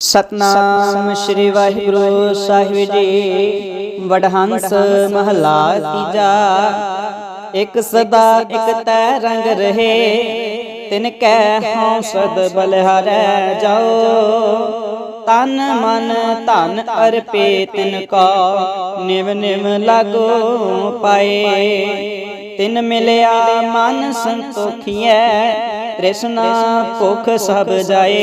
ਸਤਨਾਮ ਸ੍ਰੀ ਵਾਹਿਗੁਰੂ, ਸਾਹਿਬ ਜੀ, ਵਡਹੰਸ ਮਹਲਾ ਤੀਜਾ। ਇੱਕ ਸਦਾ, ਇੱਕ ਤੈ ਰੰਗ ਰਹੇ, ਤਿਨ ਕੈ ਹਉਸਦ ਬਲਿਹਾਰੈ ਜਾਓ। ਤਨ ਮਨ ਧਨ ਅਰਪੇ ਤਿਨ ਕੋ, ਨਿਵ ਨਿਵ ਲਾਗੋ ਪਾਏ। ਤਿਨ ਮਿਲਿਆ ਮਨ ਸੰਤੋਖੀਐ, ਤ੍ਰਿਸ਼ਨਾ ਭੁਖ ਸਭ ਜਾਏ।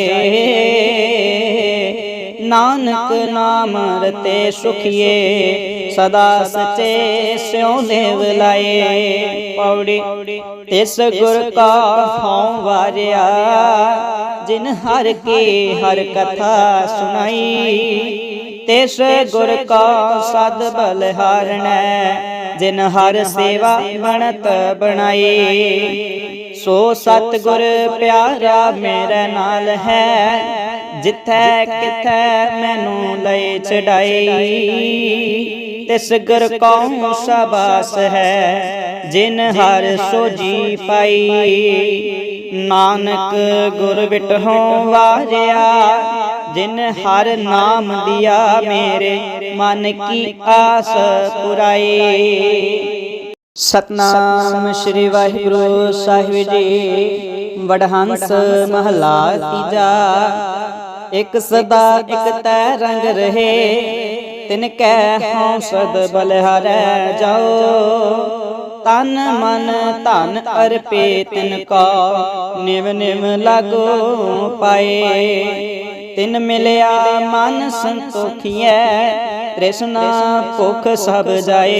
ਨਾਨਕ ਨਾਮ ਰਤੇ ਸੁਖੀਏ, ਸਦਾ ਸਚੇ ਸਿਉ ਦੇਵ ਲਾਏ। ਪੌੜੀ ਤਿਸ ਗੁਰ ਕਾ ਹਉ ਵਾਰਿਆ, ਜਿਨ ਹਰ ਕੀ ਹਰ ਕਥਾ ਸੁਣਾਈ। ਤਿਸ ਗੁਰ ਕਾ ਸਦ ਬਲਹਾਰਣੈ ਜਿਨ ਹਰ ਸੇਵਾ ਬਣਤ ਬਣਾਈ ਸੋ ਸਤ ਗੁਰ ਪਿਆਰਾ ਮੇਰੇ ਨਾਲ ਹੈ। ਜਿੱਥੈ ਕਿਥੈ ਮੈਨੂੰ ਲਈ ਚੜਾਈ ਤਿਸ ਗੁਰ ਕਉ ਸਬਾਸ ਹੈ ਜਿਨ ਹਰ ਸੋਜੀ ਪਾਈ। ਨਾਨਕ ਗੁਰ ਵਿਟਹੁ ਵਾਰਿਆ। ਜਿਨ ਹਰ ਨਾਮ ਦਿਆ ਮੇਰੇ, ਮਨ ਕੀ ਆਸ ਪੁਰਾਈ ਸਤਨਾਮ ਸ੍ਰੀ ਵਾਹਿਗੁਰੂ ਸਾਹਿਬ ਜੀ, ਵਡਹੰਸ ਮਹਲਾ ਤੀਜਾ। ਇੱਕ ਸਦਾ ਇੱਕ ਤੈ ਰੰਗ ਰਹੇ, ਤਿਨ ਕੈ ਹਉਸਦ ਬਲਿਹਾਰੈ ਜਾਓ। ਤਨ ਮਨ ਧਨ ਅਰਪੇ ਤਿਨ ਕੋ, ਨਿਵ ਨਿਵ ਲਾਗੋ ਪਾਏ। ਤਿਨ ਮਿਲਿਆ ਮਨ ਸੰਤੋਖੀਐ, ਤ੍ਰਿਸ਼ਨਾ ਭੁਖ ਸਭ ਜਾਏ।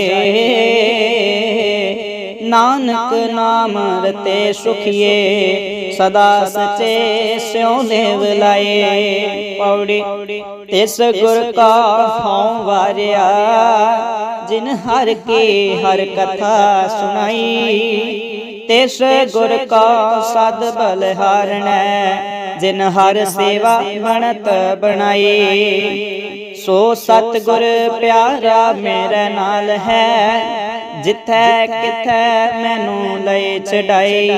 ਨਾਨਕ ਨਾਮ ਰਤੇ ਸੁਖੀਏ, ਸਦਾ ਸਚੇ ਸਿਉ ਦੇਵ ਲਾਏ। ਪੌੜੀ ਤਿਸ ਗੁਰ ਕਾ ਹਉ ਵਾਰਿਆ, ਜਿਨ ਹਰ ਕੀ ਹਰ ਕਥਾ ਸੁਣਾਈ। ਤਿਸ ਗੁਰ ਕਾ ਸਦ ਬਲਹਾਰਣੈ ਜਿਨ ਹਰ ਸੇਵਾ ਬਣਤ ਬਣਾਈ ਸੋ ਸਤ ਗੁਰ ਪਿਆਰਾ ਮੇਰੇ ਨਾਲ ਹੈ। ਜਿੱਥੈ ਕਿਥੈ ਮੈਨੂੰ ਲਈ ਚੜਾਈ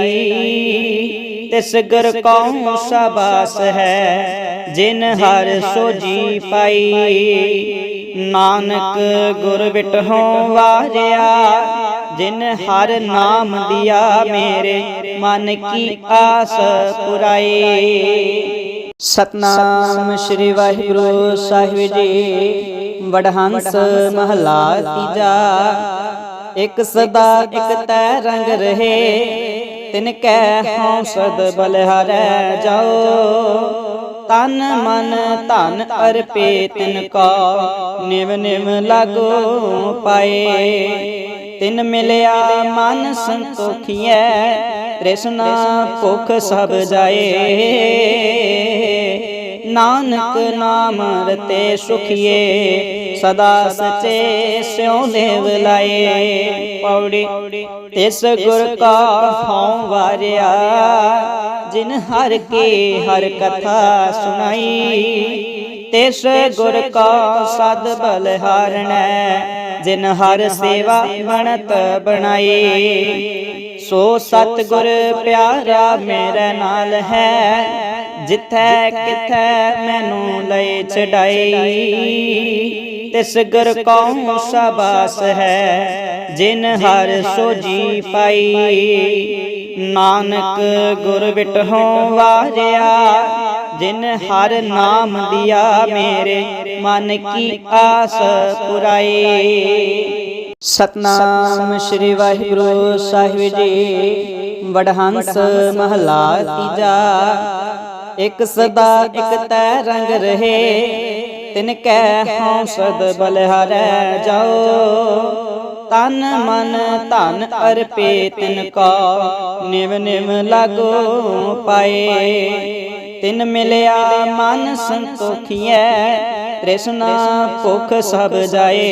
ਤਿਸ ਗੁਰ ਕਉ ਸਬਾਸ ਹੈ ਜਿਨ ਹਰ ਸੋਜੀ ਪਾਈ। ਨਾਨਕ ਗੁਰ ਵਿਟਹੁ ਵਾਰਿਆ। ਜਿਨ ਹਰ ਨਾਮ ਦਿਆ ਮੇਰੇ, ਮਨ ਕੀ ਆਸ ਪੁਰਾਈ ਸਤਨਾਮ ਸ੍ਰੀ ਵਾਹਿਗੁਰੂ ਸਾਹਿਬ ਜੀ, ਵਡਹੰਸ ਮਹਲਾ ਤੀਜਾ। ਇੱਕ ਸਦਾ ਇੱਕ ਤੈ ਰੰਗ ਰਹੇ, ਤਿਨ ਕੈ ਹਉਸਦ ਬਲਿਹਾਰੈ ਜਾਓ। ਤਨ ਮਨ ਧਨ ਅਰਪੇ ਤਿਨ ਕੋ, ਨਿਵ ਨਿਵ ਲਾਗੋ ਪਾਏ। ਤਿਨ ਮਿਲਿਆ ਮਨ ਸੰਤੋਖੀਐ, ਤ੍ਰਿਸ਼ਨਾ ਭੁਖ ਸਭ ਜਾਏ। ਨਾਨਕ ਨਾਮ ਰਤੇ ਸੁਖੀਏ ਸਦਾ ਸਚੇ ਸਿਉ ਦੇਵ ਲਾਏ। ਪੌੜੀ, ਤਿਸ ਗੁਰ ਕਾ ਹਉ ਵਾਰਿਆ, ਜਿਨ ਹਰ ਕੀ ਹਰ ਕਥਾ ਸੁਣਾਈ। ਤਿਸ ਗੁਰ ਕਾ ਸਦ ਬਲਹਾਰਣੈ ਜਿਨ ਹਰ ਸੇਵਾ ਬਣਤ ਬਣਾਈ ਸੋ ਸਤ ਗੁਰ ਪਿਆਰਾ ਮੇਰੇ ਨਾਲ ਹੈ। ਜਿੱਥੈ ਕਿਥੈ ਮੈਨੂੰ ਲਈ ਚੜਾਈ ਤਿਸ ਗੁਰ ਕਉ ਸਬਾਸ ਹੈ ਜਿਨ ਹਰ ਸੋਜੀ ਪਾਈ। ਨਾਨਕ ਗੁਰ ਵਿਟਹੁ ਵਾਰਿਆ ਜਿਨ ਹਰ ਨਾਮ ਦਿਆ ਮੇਰੇ ਮਨ ਕੀ ਆਸ ਪੁਰਾਈ। ਸਤਨਾਮ ਸ੍ਰੀ ਵਾਹਿਗੁਰੂ ਸਾਹਿਬ ਜੀ। ਵਡਹੰਸ ਮਹਲਾ ਤੀਜਾ। ਇੱਕ ਸਦਾ ਇੱਕ ਤੈ ਰੰਗ ਰਹੇ। ਤਿਨ ਕੈ ਹਉਸਦ ਬਲਿਹਾਰੈ ਜਾਓ। ਤਨ ਮਨ ਧਨ ਅਰਪੇ ਤਿਨ ਕੋ। ਨਿਵ ਨਿਵ ਲਾਗੋ ਪਾਏ। ਤਿਨ ਮਿਲਿਆ ਮਨ ਸੰਤੋਖੀਐ। ਤ੍ਰਿਸ਼ਨਾ ਭੁਖ ਸਭ ਜਾਏ।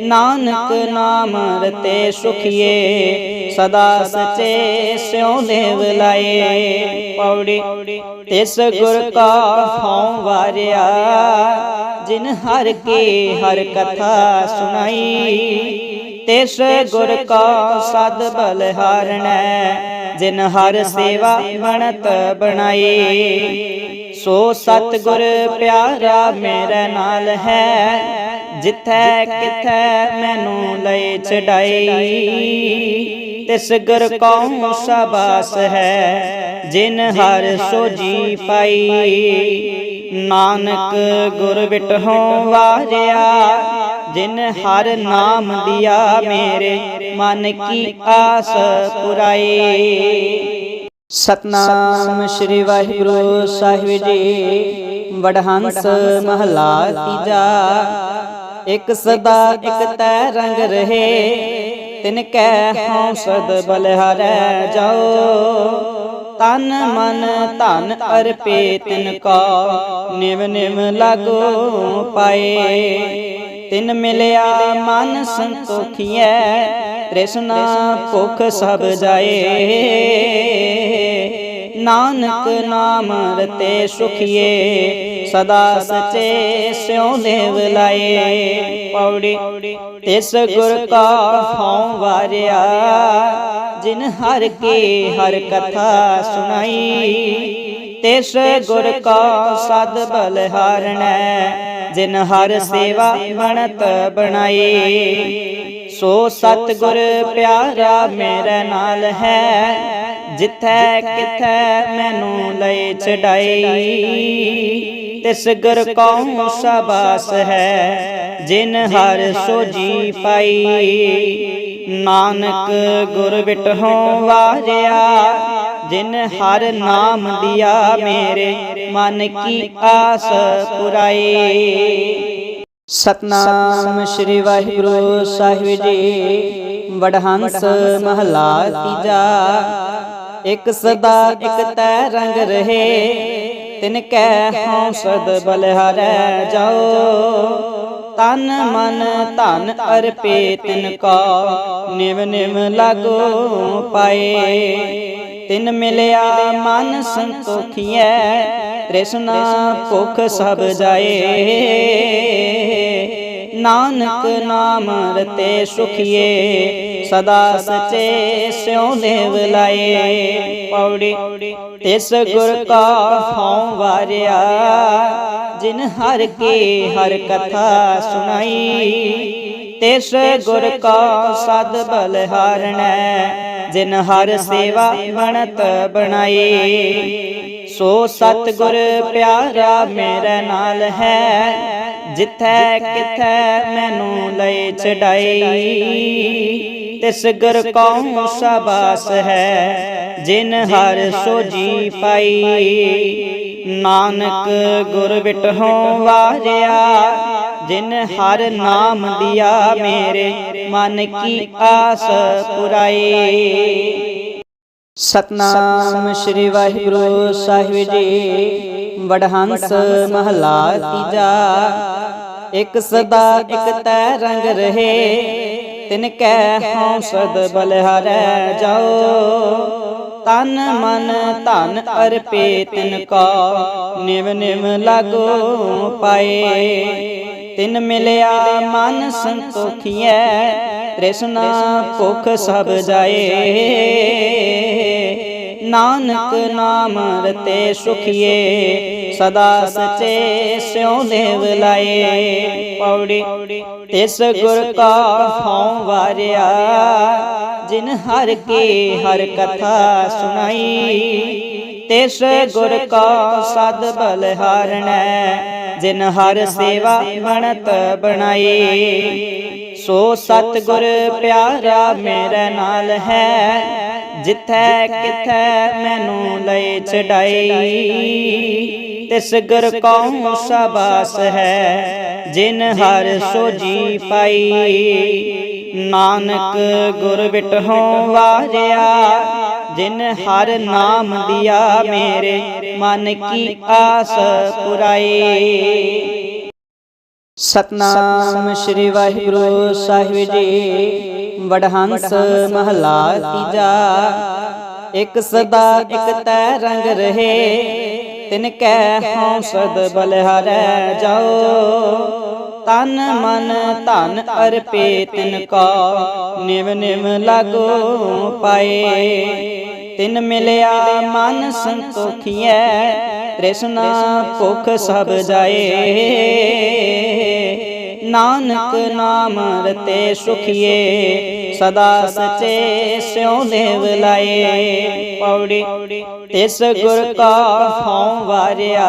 ਨਾਨਕ ਨਾਮ ਰਤੇ ਸੁਖੀਏ, ਸਦਾ ਸਚੇ ਸਿਉ ਦੇਵ ਲਾਏ। ਪੌੜੀ ਤਿਸ ਗੁਰ ਕਾ ਹਉ ਵਾਰਿਆ, ਜਿਨ ਹਰ ਕੀ ਹਰ ਕਥਾ ਸੁਣਾਈ। ਤਿਸ ਗੁਰ ਕਾ ਸਦ ਬਲਹਾਰਣੈ ਜਿਨ ਹਰ ਸੇਵਾ ਬਣਤ ਬਣਾਈ। ਸੋ ਸਤਿਗੁਰ ਪਿਆਰਾ ਮੇਰੇ ਨਾਲ ਹੈ ਜਿੱਥੈ ਕਿਥੈ ਮੈਨੂੰ ਲਈ ਚੜਾਈ, ਤਿਸ ਗੁਰ ਕਉ ਸਬਾਸ ਹੈ, ਜਿਨ ਹਰ ਸੋਜੀ ਪਾਈ। ਨਾਨਕ ਗੁਰ ਵਿਟਹੁ ਵਾਰਿਆ ਜਿਨ ਹਰ ਨਾਮ ਦਿਆ ਮੇਰੇ, ਮਨ ਕੀ ਆਸ ਪੁਰਾਈ। ਸਤਨਾਮ ਸ੍ਰੀ ਵਾਹਿਗੁਰੂ ਸਾਹਿਬ ਜੀ, ਵਡਹੰਸ ਮਹਲਾ ਤੀਜਾ। ਇਕ ਸਦਾ, ਇੱਕ ਤੈ ਰੰਗ ਰਹੇ। ਤਿਨ ਕੈ ਹਉਸਦ ਬਲਿਹਾਰੈ ਜਾਓ। ਤਨ ਮਨ ਧਨ ਅਰਪੇ ਤਿਨ ਕੋ। ਨਿਵ ਨਿਵ ਲਾਗੋ ਪਾਏ। ਤਿਨ ਮਿਲਿਆ ਮਨ ਸੰਤੋਖੀਐ। ਤ੍ਰਿਸ਼ਨਾ ਭੁਖ ਸਭ ਜਾਏ। ਨਾਨਕ ਨਾਮ ਰਤੇ ਸੁਖੀਏ, ਸਦਾ ਸਚੇ ਸਿਉ ਦੇਵ ਲਾਏ। ਪੌੜੀ ਤਿਸ ਗੁਰ ਕਾ ਹਉ ਵਾਰਿਆ, ਜਿਨ ਹਰ ਕੀ ਹਰ ਕਥਾ ਸੁਣਾਈ। ਤਿਸ ਗੁਰ ਕਾ ਸਦ ਬਲਹਾਰਣੈ ਜਿਨ ਹਰ ਸੇਵਾ ਬਣਤ ਬਣਾਈ। ਸੋ ਸਤਿਗੁਰ ਪਿਆਰਾ ਮੇਰੇ ਨਾਲ ਹੈ ਜਿੱਥੈ ਕਿਥੈ ਮੈਨੂੰ ਲਈ ਚੜਾਈ, ਤਿਸ ਗੁਰ ਕਉ ਸਬਾਸ ਹੈ, ਜਿਨ ਹਰ ਸੋਜੀ ਪਾਈ। ਨਾਨਕ ਗੁਰ ਵਿਟਹੁ ਵਾਰਿਆ, ਜਿਨ ਹਰ ਨਾਮ ਦਿਆ ਮੇਰੇ, ਮਨ ਕੀ ਆਸ ਪੁਰਾਈ ਸਤਨਾਮ ਸ੍ਰੀ ਵਾਹਿਗੁਰੂ ਸਾਹਿਬ ਜੀ, ਵਡਹੰਸ ਮਹਲਾ ਤੀਜਾ। ਇਕ ਸਦਾ ਇਕ ਤੈ ਰੰਗ ਰਹੇ, ਤਿਨ ਕੈ ਹਉਸਦ ਬਲਿਹਾਰੈ ਜਾਓ। ਤਨ ਮਨ ਧਨ ਅਰਪੇ ਤਿਨ ਕਾ, ਨਿਵ ਨਿਵ ਲਾਗੋ ਪਾਏ। ਤਿਨ ਮਿਲਿਆ ਮਨ ਸੰਤੋਖੀਐ, ਤ੍ਰਿਸ਼ਨਾ ਭੁਖ ਸਭ ਜਾਏ। ਨਾਨਕ ਨਾਮ ਰਤੇ ਸੁਖੀਏ ਸਦਾ ਸਚੇ ਸਿਉ ਦੇਵ ਲਾਏ। ਪੌੜੀ, ਤਿਸ ਗੁਰ ਕਾ ਹਉ ਵਾਰਿਆ। ਜਿਨ ਹਰ ਕੀ ਹਰ ਕਥਾ ਸੁਣਾਈ, ਤਿਸ ਗੁਰ ਕਾ ਸਦ ਬਲਹਾਰਣੈ ਜਿਨ ਹਰ ਸੇਵਾ ਬਣਤ ਬਣਾਈ, ਸੋ ਸਤਿਗੁਰ ਪਿਆਰਾ ਮੇਰੇ ਨਾਲ ਹੈ। ਜਿੱਥੈ ਕਿਥੈ ਮੈਨੂੰ ਲਈ ਚੜਾਈ। ਤਿਸ ਗੁਰ ਕਉ ਸਬਾਸ ਹੈ, ਜਿਨ ਹਰ ਸੋਜੀ ਪਾਈ। ਨਾਨਕ ਗੁਰ ਵਿਟਹੁ ਵਾਰਿਆ ਜਿਨ ਹਰ ਨਾਮ ਦਿਆ ਮੇਰੇ, ਮਨ ਕੀ ਆਸ ਪੁਰਾਈ ਸਤਨਾਮ ਸ੍ਰੀ ਵਾਹਿਗੁਰੂ ਸਾਹਿਬ ਜੀ, ਵਡਹੰਸ ਮਹਲਾ ਤੀਜਾ। ਇਕ ਸਦਾ ਇਕ ਤੈ ਰੰਗ ਰਹੇ ਤਿਨ ਕੈ ਹਉਸਦ ਬਲਿਹਾਰੈ ਜਾਓ। ਤਨ ਮਨ ਧਨ ਅਰਪੇ ਤਿਨ ਕੋ ਨਿਵ ਨਿਵ ਲਾਗੋ ਪਾਏ। ਤਿਨ ਮਿਲਿਆ ਮਨ ਸੰਤੋਖੀਐ, ਤ੍ਰਿਸ਼ਨਾ ਭੁਖ ਸਭ ਜਾਏ। ਨਾਨਕ ਨਾਮ ਰਤੇ ਸੁਖੀਏ ਸਦਾ ਸਚੇ ਸਿਉ ਦੇਵ ਲਾਏ। ਪੌੜੀ ਤਿਸ ਗੁਰ ਕਾ ਹਉ ਵਾਰਿਆ। ਜਿਨ ਹਰ ਕੀ ਹਰ ਕਥਾ ਸੁਣਾਈ, ਤਿਸ ਗੁਰ ਕਾ ਸਦ ਬਲਹਾਰਣੈ ਜਿਨ ਹਰ ਸੇਵਾ ਬਣਤ ਬਣਾਈ, ਸੋ ਸਤਿਗੁਰ ਪਿਆਰਾ ਮੇਰੇ ਨਾਲ ਹੈ। ਜਿੱਥੈ ਕਿਥੈ ਮੈਨੂੰ ਲਈ ਚੜਾਈ। ਤਿਸ ਗੁਰ ਕਉ ਸਬਾਸ ਹੈ, ਜਿਨ ਹਰ ਸੋਜੀ ਪਾਈ। ਨਾਨਕ ਗੁਰ ਵਿਟਹੁ ਵਾਰਿਆ ਜਿਨ ਹਰ ਨਾਮ ਦਿਆ ਮੇਰੇ, ਮਨ ਕੀ ਆਸ ਪੁਰਾਈ। ਸਤਨਾਮ ਸ੍ਰੀ ਵਾਹਿਗੁਰੂ ਸਾਹਿਬ ਜੀ, ਵਡਹੰਸ ਮਹਲਾ ਤੀਜਾ। ਇਕ ਸਦਾ ਇਕ ਤੈ ਰੰਗ ਰਹੇ ਤਿਨ ਕੈ ਹਉਸਦ ਬਲਿਹਾਰੈ ਜਾਓ। ਤਨ ਮਨ ਧਨ ਅਰਪੇ ਤਿਨ ਕੋ ਨਿਵ ਨਿਵ ਲਾਗੋ ਪਾਏ। ਤਿਨ ਮਿਲਿਆ ਮਨ ਸੰਤੋਖੀਐ, ਤ੍ਰਿਸ਼ਨਾ ਭੁਖ ਸਭ ਜਾਏ। ਨਾਨਕ ਨਾਮ ਰਤੇ ਸੁਖੀਏ ਸਦਾ ਸਚੇ ਸਿਉ ਦੇਵ ਲਾਏ। ਪੌੜੀ ਤਿਸ ਗੁਰ ਕਾ ਹਉ ਵਾਰਿਆ।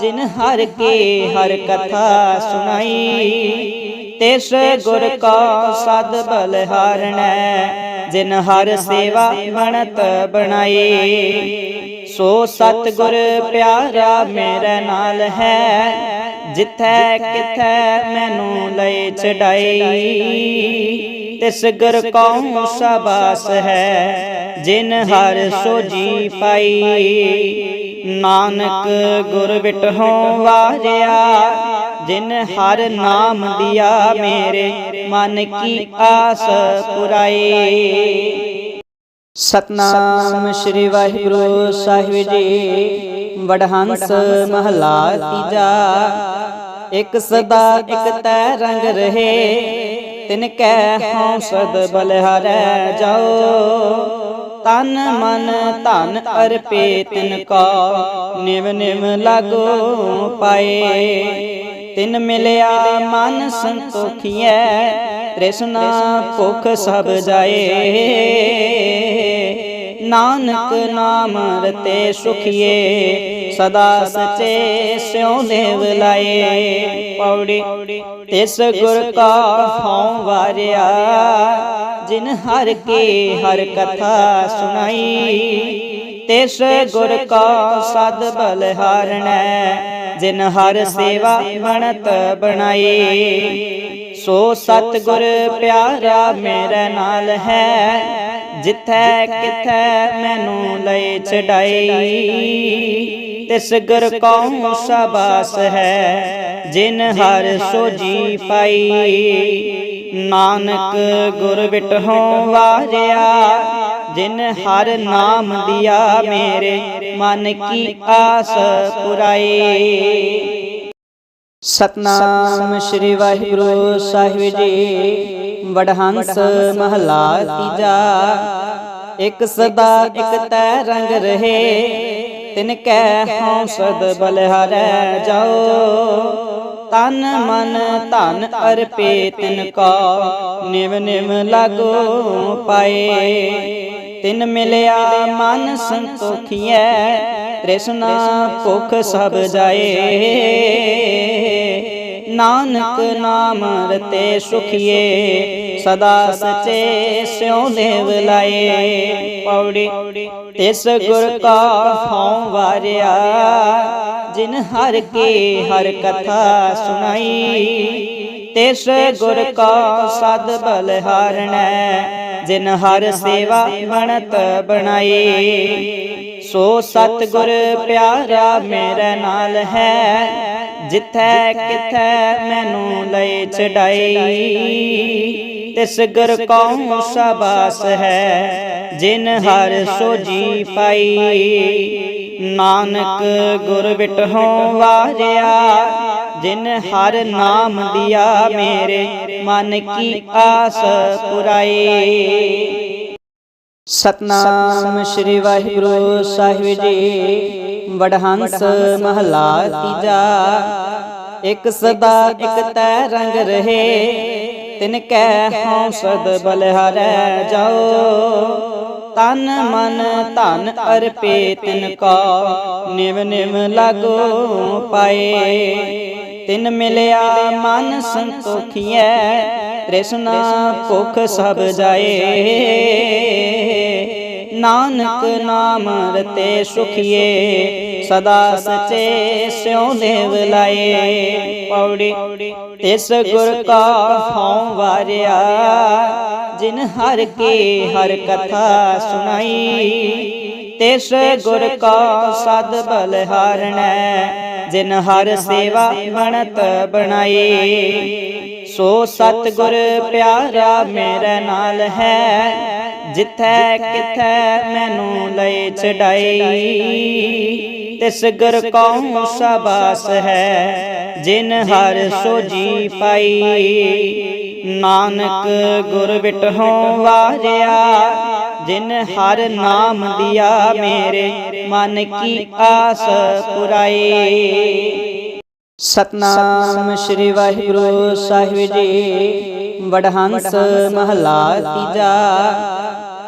ਜਿਨ ਹਰ ਕੀ ਹਰ ਕਥਾ ਸੁਣਾਈ। ਤਿਸ ਗੁਰ ਕਾ ਸਦ ਬਲਹਾਰਣੈ ਜਿਨ ਹਰ ਸੇਵਾ ਬਣਤ ਬਣਾਈ। ਸੋ ਸਤ ਗੁਰ ਪਿਆਰਾ ਮੇਰੇ ਨਾਲ ਹੈ। ਜਿੱਥੈ ਕਿਥੈ ਮੈਨੂੰ ਲਈ ਚੜਾਈ, ਤਿਸ ਗੁਰ ਕਉ ਸਬਾਸ ਹੈ, ਜਿਨ ਹਰ ਸੋਜੀ ਪਾਈ। ਨਾਨਕ ਗੁਰ ਵਿਟਹੁ ਵਾਰਿਆ ਜਿਨ ਹਰ ਨਾਮ ਦਿਆ ਮੇਰੇ, ਮਨ ਕੀ ਆਸ ਪੁਰਾਈ। ਸਤਨਾਮ ਸ੍ਰੀ ਵਾਹਿਗੁਰੂ ਸਾਹਿਬ ਜੀ। ਵਡਹੰਸ ਮਹਲਾ ਤੀਜਾ। ਇੱਕ ਸਦਾ, ਇਕ ਤੈ ਰੰਗ ਰਹੇ। ਤਿਨ ਕੈ ਹਉ ਸਦ ਬਲਿਹਾਰੈ ਜਾਓ। ਤਨ ਮਨ, ਧਨ ਅਰਪੇ ਤਿਨ ਕਾ। ਨਿਵ ਨਿਵ ਲਾਗੋ ਪਾਏ। ਤਿਨ ਮਿਲਿਆ, ਮਨ ਸੰਤੋਖੀਐ, ਤ੍ਰਿਸ਼ਨਾ ਭੁਖ ਸਭ ਜਾਏ। ਨਾਨਕ ਨਾਮ ਰਤੇ ਸੁਖੀਏ, ਸਦਾ ਸਚੇ ਸਿਉ ਦੇਵ ਲਾਏ। ਪੌੜੀ, ਤਿਸ ਗੁਰ ਕਾ ਹਉ ਵਾਰਿਆ, ਜਿਨ ਹਰ ਕੀ ਹਰ ਕਥਾ ਸੁਣਾਈ। ਤਿਸ ਗੁਰ ਕਾ ਸਦ ਬਲਹਾਰਣੈ ਜਿਨ ਹਰ ਸੇਵਾ ਬਣਤ ਬਣਾਈ। ਸੋ ਸਤ ਗੁਰ ਪਿਆਰਾ ਮੇਰੇ ਨਾਲ ਹੈ। ਜਿੱਥੈ ਕਿਥੈ ਮੈਨੂੰ ਲਈ ਚੜਾਈ। ਤਿਸ ਗੁਰ ਕਉ ਸਬਾਸ ਹੈ। ਜਿਨ ਹਰ ਸੋਜੀ ਪਾਈ। ਨਾਨਕ ਗੁਰ ਵਿਟਹੁ ਵਾਰਿਆ। ਜਿਨ ਹਰ ਨਾਮ ਦਿਆ ਮੇਰੇ, ਮਨ ਕੀ ਆਸ ਪੁਰਾਈ ਸਤਨਾਮ ਸ੍ਰੀ ਵਾਹਿਗੁਰੂ ਸਾਹਿਬ ਜੀ, ਵਡਹੰਸ ਮਹਲਾ ਤੀਜਾ। ਇਕ ਸਦਾ ਇਕ ਤੈ ਰੰਗ ਰਹੇ, ਤਿਨ ਕੈ ਹਉ ਸਦ ਬਲਿਹਾਰੈ ਜਾਓ। ਤਨ ਮਨ ਧਨ ਅਰਪੇ ਤਿਨ ਕਾ, ਨਿਵ ਨਿਵ ਲਗੋ ਪਾਏ। ਤਿਨ ਮਿਲਿਆ ਮਨ ਸੰਤੋਖੀਐ, ਤ੍ਰਿਸ਼ਨਾ ਭੁਖ ਸਭ ਜਾਏ। ਨਾਨਕ ਨਾਮ ਰਤੇ ਸੁਖੀਏ, ਸਦਾ ਸਚੇ ਸਿਉ ਦੇਵ ਲਾਏ। ਪੌੜੀ ਤਿਸ ਗੁਰ ਕਾ ਹਉ ਵਾਰਿਆ, ਜਿਨ ਹਰ ਕੀ ਹਰ ਕਥਾ ਸੁਣਾਈ। ਤਿਸ ਗੁਰ ਕਾ ਸਦ ਬਲਹਾਰਣੈ ਜਿਨ ਹਰ ਸੇਵਾ ਬਣਤ ਬਣਾਈ ਸੋ ਸਤ ਗੁਰ ਪਿਆਰਾ ਮੇਰੇ ਨਾਲ ਹੈ। ਜਿੱਥੈ ਕਿਥੈ ਮੈਨੂੰ ਲਈ ਚੜਾਈ ਤਿਸ ਗੁਰ ਕਉ ਸਬਾਸ ਹੈ। ਜਿਨ ਹਰ ਸੋਜੀ ਪਾਈ। ਨਾਨਕ ਗੁਰ ਵਿਟਹੁ ਵਾਰਿਆ। ਜਿਨ ਹਰ ਨਾਮ ਦਿਆ ਮੇਰੇ, ਮਨ ਕੀ ਆਸ ਪੁਰਾਈ ਸਤਨਾਮ ਸ੍ਰੀ ਵਾਹਿਗੁਰੂ ਸਾਹਿਬ ਜੀ, ਵਡਹੰਸ ਮਹਲਾ ਤੀਜਾ। ਇਕ ਸਦਾ ਇਕ ਤੈ ਰੰਗ ਰਹੇ, ਤਿਨ ਕੈ ਹਉ ਸਦ ਬਲਿਹਾਰੈ ਜਾਓ। ਤਨ ਮਨ ਧਨ ਅਰਪੇ ਤਿਨ ਕਾ, ਨਿਵ ਨਿਵ ਲਾਗੋ ਪਾਏ। ਤਿਨ ਮਿਲਿਆ, ਮਨ ਸੰਤੋਖੀਐ, ਤ੍ਰਿਸ਼ਨਾ ਭੁਖ ਸਭ ਜਾਏ। ਨਾਨਕ ਨਾਮ ਰਤੇ ਸੁਖੀਏ, ਸਦਾ ਸਚੇ ਸਿਉ ਦੇਵ ਲਾਏ। ਪੌੜੀ, ਤਿਸ ਗੁਰ ਕਾ ਹਉ ਵਾਰਿਆ, ਜਿਨ ਹਰ ਕੀ ਹਰ ਕਥਾ ਸੁਣਾਈ। ਤਿਸ ਗੁਰ ਕਾ ਸਦ ਬਲਹਾਰਣੈ ਜਿਨ ਹਰ ਸੇਵਾ ਬਣਤ ਬਣਾਈ। ਸੋ ਸਤ ਗੁਰ ਪਿਆਰਾ ਮੇਰੇ ਨਾਲ ਹੈ। ਜਿੱਥੈ ਕਿਥੈ ਮੈਨੂੰ ਲਈ ਚੜਾਈ ਤਿਸ ਗੁਰ ਕਉ ਸਬਾਸ ਹੈ। ਜਿਨ ਹਰ ਸੋਜੀ ਪਾਈ। ਨਾਨਕ ਗੁਰ ਵਿਟਹੁ ਵਾਰਿਆ। ਜਿਨ ਹਰ ਨਾਮ ਦਿਆ ਮੇਰੇ, ਮਨ ਕੀ ਆਸ ਪੁਰਾਈ ਸਤਨਾਮ ਸ੍ਰੀ ਵਾਹਿਗੁਰੂ ਸਾਹਿਬ ਜੀ, ਵਡਹੰਸ ਮਹਲਾ ਤੀਜਾ।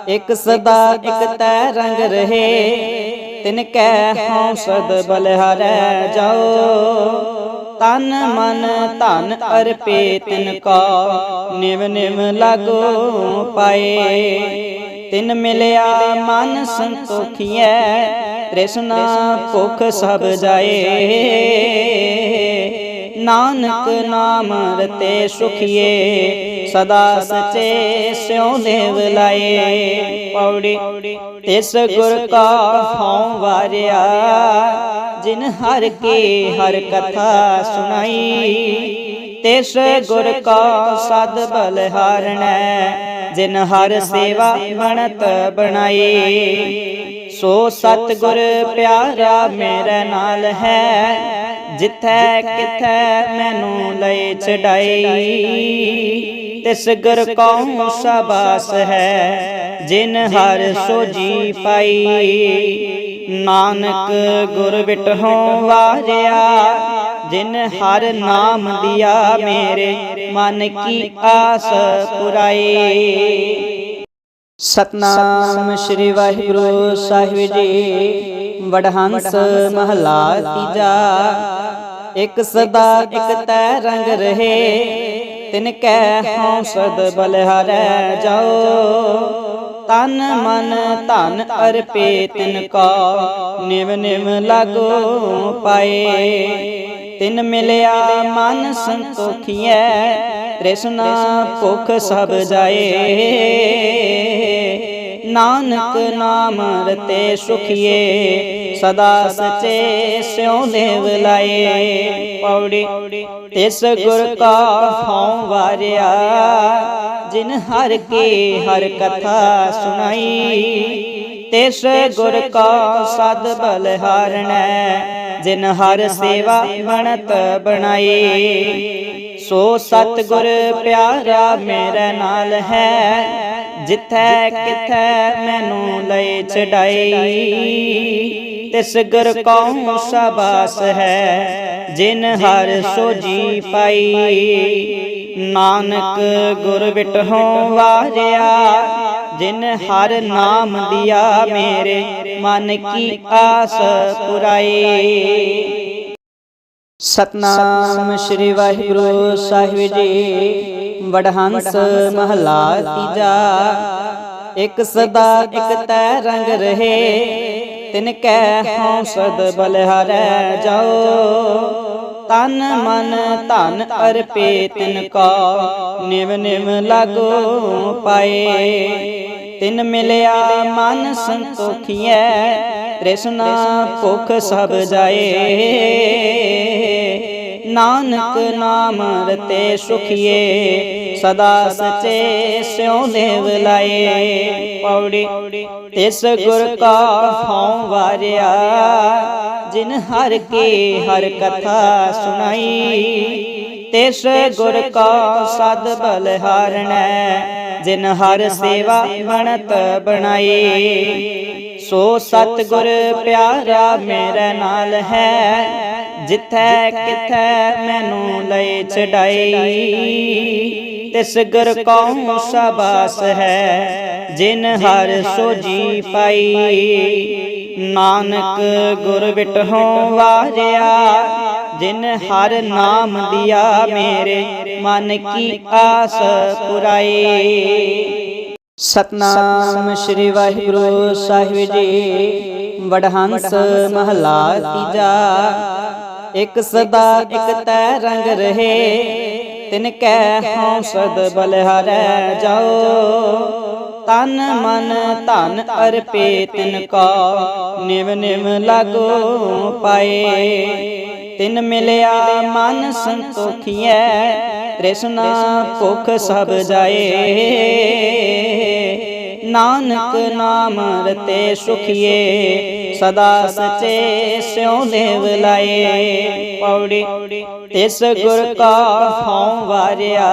ਇੱਕ ਸਦਾ, ਇੱਕ ਤੈ ਰੰਗ ਰਹੇ, ਤਿਨ ਕੈ ਹਉਸਦ ਬਲਿਹਾਰੈ ਜਾਓ। ਤਨ ਮਨ ਧਨ ਅਰਪੇ ਤਿਨ ਕਾ, ਨਿਵ ਨਿਵ ਲਾਗੋ ਪਾਏ। ਤਿਨ ਮਿਲਿਆ ਮਨ ਸੰਤੋਖੀਐ, ਤ੍ਰਿਸ਼ਨਾ ਭੁਖ ਸਭ ਜਾਏ। ਨਾਨਕ ਨਾਮ ਰਤੇ ਸੁਖੀਏ, ਸਦਾ ਸਚੇ ਸਿਉ ਦੇਵ ਲਾਏ। ਪੌੜੀ, ਤਿਸ ਗੁਰ ਕਾ ਹਉ ਵਾਰਿਆ, ਜਿਨ ਹਰ ਕੀ ਹਰ ਕਥਾ ਸੁਣਾਈ। ਤਿਸ ਗੁਰ ਕਾ ਸਦ ਬਲਹਾਰਣੈ ਜਿਨ ਹਰ ਸੇਵਾ ਬਣਤ ਬਣਾਈ ਸੋ ਸਤ ਗੁਰ ਪਿਆਰਾ ਮੇਰੇ ਨਾਲ ਹੈ। ਜਿੱਥੈ ਕਿਥੈ ਮੈਨੂੰ ਲਈ ਛਡਾਈ। ਤਿਸ ਗੁਰ ਕਉ ਸਬਾਸ ਹੈ। ਜਿਨ ਹਰ ਸੋਜੀ ਪਾਈ। ਨਾਨਕ ਗੁਰ ਵਿਟਹੁ ਵਾਰਿਆ। ਜਿਨ ਹਰ ਨਾਮ ਦਿਆ ਮੇਰੇ, ਮਨ ਕੀ ਆਸ ਪੁਰਾਈ ਸਤਨਾਮ ਸ੍ਰੀ ਵਾਹਿਗੁਰੂ ਸਾਹਿਬ ਜੀ, ਵਡਹੰਸ ਮਹਲਾ ਤੀਜਾ। ਇੱਕ ਸਦਾ ਇੱਕ ਤੈ ਰੰਗ ਰਹੇ, ਤਿਨ ਕੈ ਹਉਸਦ ਬਲਿਹਾਰੈ ਜਾਓ। ਤਨ ਮਨ ਧਨ ਅਰਪੇ ਤਿਨ ਕਾ, ਨਿਵ ਨਿਵ ਲਾਗੋ ਪਾਏ। ਤਿਨ ਮਿਲਿਆ, ਮਨ ਸੰਤੋਖੀਐ, ਤ੍ਰਿਸ਼ਨਾ ਭੁਖ ਸਭ ਜਾਏ। ਨਾਨਕ ਨਾਮ ਰਤੇ ਸੁਖੀਏ, ਸਦਾ ਸਚੇ ਸਿਉ ਦੇਵ ਲਾਏ। ਪੌੜੀ, ਤਿਸ ਗੁਰ ਕਾ ਹਉ ਵਾਰਿਆ, ਜਿਨ ਹਰ ਕੀ ਹਰ ਕਥਾ ਸੁਣਾਈ। ਤਿਸ ਗੁਰ ਕਾ ਸਦ ਬਲਹਾਰਣੈ ਜਿਨ ਹਰ ਸੇਵਾ ਬਣਤ ਬਣਾਈ। ਸੋ ਸਤ ਗੁਰ ਪਿਆਰਾ ਮੇਰੇ ਨਾਲ ਹੈ। ਜਿੱਥੈ ਕਿਥੈ ਮੈਨੂੰ ਲਈ ਛਡਾਈ ਤਿਸ ਗੁਰ ਕਉ ਸਬਾਸ ਹੈ ਜਿਨ ਹਰ ਸੋਜੀ ਪਾਈ। ਨਾਨਕ ਗੁਰ ਵਿਟਹੁ ਵਾਰਿਆ ਜਿਨ ਹਰ ਨਾਮ ਦਿਆ ਮੇਰੇ, ਮਨ ਕੀ ਆਸ ਪੁਰਾਈ ਸਤਨਾਮ ਸ੍ਰੀ ਵਾਹਿਗੁਰੂ ਸਾਹਿਬ ਜੀ। ਵਡਹੰਸ ਮਹਲਾ ਤੀਜਾ। ਇੱਕ ਸਦਾ ਇੱਕ ਤੈ ਰੰਗ ਰਹੇ। ਤਿਨ ਕੈ ਹਉਸਦ ਬਲਿਹਾਰੈ ਜਾਓ। ਤਨ ਮਨ ਧਨ ਅਰਪੇ ਤਿਨ ਕਾ। ਨਿਵ ਨਿਵ ਲਾਗੋ ਪਾਏ। ਤਿਨ ਮਿਲਿਆ ਮਨ ਸੰਤੋਖੀਐ। ਤ੍ਰਿਸ਼ਨਾ ਭੁਖ ਸਭ ਜਾਏ। ਨਾਨਕ ਨਾਮ ਰਤੇ ਸੁਖੀਏ ਸਦਾ ਸਚੇ ਸਿਉ ਦੇਵ ਲਾਏ। ਪੌੜੀ ਤਿਸ ਗੁਰ ਕਾ ਹਉ ਵਾਰਿਆ। ਜਿਨ ਹਰ ਕੀ ਹਰ ਕਥਾ ਸੁਣਾਈ। ਤਿਸ ਗੁਰ ਕਾ ਸਦ ਬਲਹਾਰਣੈ ਜਿਨ ਹਰ ਸੇਵਾ ਬਣਤ ਬਣਾਈ। ਸੋ ਸਤ ਗੁਰ ਪਿਆਰਾ ਮੇਰੇ ਨਾਲ ਹੈ। ਜਿੱਥੈ ਕਿਥੈ ਮੈਨੂੰ ਲਈ ਛਡਾਈ ਤਿਸ ਗੁਰ ਕਉ ਸਬਾਸ ਹੈ, ਜਿਨ ਹਰ ਸੋਜੀ ਪਾਈ। ਨਾਨਕ ਗੁਰ ਵਿਟਹੁ ਵਾਰਿਆ, ਜਿਨ ਹਰ ਨਾਮ ਦਿਆ ਮੇਰੇ, ਮਨ ਕੀ ਆਸ ਪੁਰਾਈ। ਸਤਨਾਮ ਸ੍ਰੀ ਵਾਹਿਗੁਰੂ ਸਾਹਿਬ ਜੀ, ਵਡਹੰਸ ਮਹਲਾ ਤੀਜਾ। ਇਕ ਸਦਾ ਇੱਕ ਤੈ ਰੰਗ ਰਹੇ, ਤਿਨ ਕੈ ਹਉਸਦ ਬਲਿਹਾਰੈ ਜਾਓ। ਤਨ ਮਨ ਧਨ ਅਰਪੇ ਤਿਨ ਕਾ, ਨਿਵ ਨਿਵ ਲਾਗੋ ਪਾਏ। ਤਿਨ ਮਿਲਿਆ ਮਨ ਸੰਤੋਖੀਐ, ਤ੍ਰਿਸ਼ਨਾ ਭੁਖ ਸਭ ਜਾਏ। ਨਾਨਕ ਨਾਮ ਰਤੇ ਸੁਖੀਏ ਸਦਾ ਸਚੇ ਸਿਉ ਦੇਵ ਲਾਏ। ਪੌੜੀ ਤਿਸ ਗੁਰ ਕਾ ਹਉ ਵਾਰਿਆ।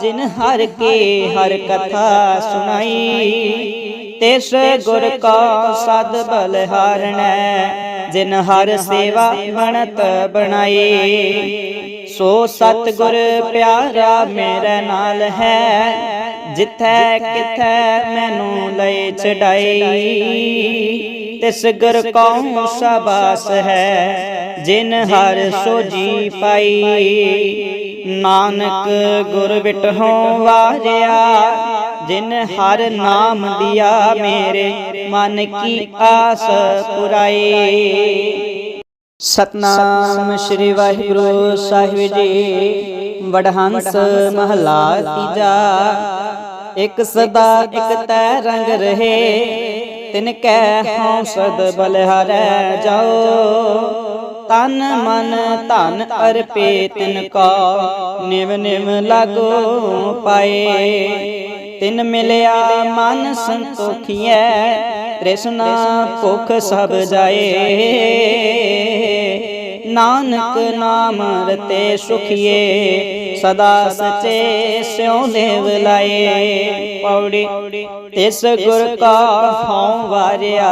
ਜਿਨ ਹਰ ਕੀ ਹਰ ਕਥਾ ਸੁਣਾਈ। ਤਿਸ ਗੁਰ ਕਾ ਸਦ ਬਲਹਾਰਣੈ ਜਿਨ ਹਰ ਸੇਵਾ ਬਣਤ ਬਣਾਈ। ਸੋ ਸਤ ਗੁਰ ਪਿਆਰਾ ਮੇਰੇ ਨਾਲ ਹੈ। ਜਿੱਥੈ ਕਿਥੈ ਮੈਨੂੰ ਲਈ ਚੜਾਈ ਤਿਸ ਗੁਰ ਕਉ ਸਬਾਸ ਹੈ, ਜਿਨ ਹਰ ਸੋਜੀ ਪਾਈ। ਨਾਨਕ ਗੁਰ ਬਿਟਹੁ ਵਾਰਿਆ ਜਿਨ ਹਰ ਨਾਮ ਦਿਆ ਮੇਰੇ, ਮਨ ਕੀ ਆਸ ਪੁਰਾਈ। ਸਤਨਾਮ ਸ੍ਰੀ ਵਾਹਿਗੁਰੂ ਸਾਹਿਬ ਜੀ। ਵਡਹੰਸ ਮਹਲਾ ਤੀਜਾ। ਇੱਕ ਸਦਾ ਇੱਕ ਤੈ ਰੰਗ ਰਹੇ। ਤਿਨ ਕੈ ਹੌਸਦ ਬਲਹਾਰੈ ਜਾਓ। ਤਨ ਮਨ ਧਨ ਅਰਪੇ ਤਿਨ ਕੋ। ਨਿਵ ਨਿਵ ਲਾਗੋ ਪਾਏ। ਤਿਨ ਮਿਲਿਆ ਮਨ ਸੰਤੋਖੀਐ, ਤ੍ਰਿਸ਼ਨਾ ਭੁਖ ਸਭ ਜਾਏ। ਨਾਨਕ ਨਾਮ ਰਤੇ ਸੁਖੀਏ, ਸਦਾ ਸਚੇ ਸਿਉ ਦੇਵ ਲਾਏ। ਪੌੜੀ, ਤਿਸ ਗੁਰ ਕਾ ਹਉ ਵਾਰਿਆ,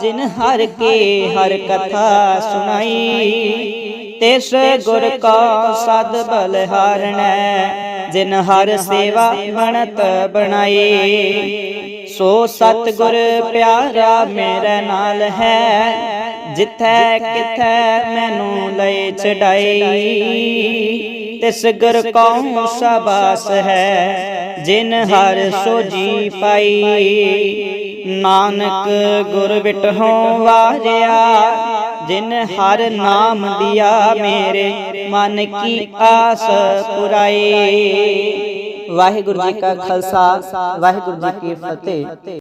ਜਿਨ ਹਰ ਕੀ ਹਰ ਕਥਾ ਸੁਣਾਈ। ਤਿਸ ਗੁਰ ਕਾ ਸਦ ਬਲਹਾਰਣੈ ਜਿਨ ਹਰ ਸੇਵਾ ਬਣਤ ਬਣਾਈ। ਸੋ ਸਤ ਗੁਰ ਪਿਆਰਾ ਮੇਰੇ ਨਾਲ ਹੈ। ਜਿੱਥੈ ਕਿਥੈ ਮੈਨੂੰ ਲਈ ਚੜਾਈ। ਤਿਸ ਗੁਰ ਕਉ ਸਬਾਸ ਹੈ। ਜਿਨ ਹਰ ਸੋਜੀ ਪਾਈ। ਨਾਨਕ ਗੁਰ ਬਿਟਹੁ ਵਾਰਿਆ ਜਿਨ ਹਰ ਨਾਮ ਦਿਆ ਮੇਰੇ, ਮਨ ਕੀ ਆਸ ਪੁਰਾਈ ਵਾਹਿਗੁਰੂ ਜੀ ਕਾ ਖਾਲਸਾ, ਵਾਹਿਗੁਰੂ ਜੀ ਕੀ ਫਤਿਹ।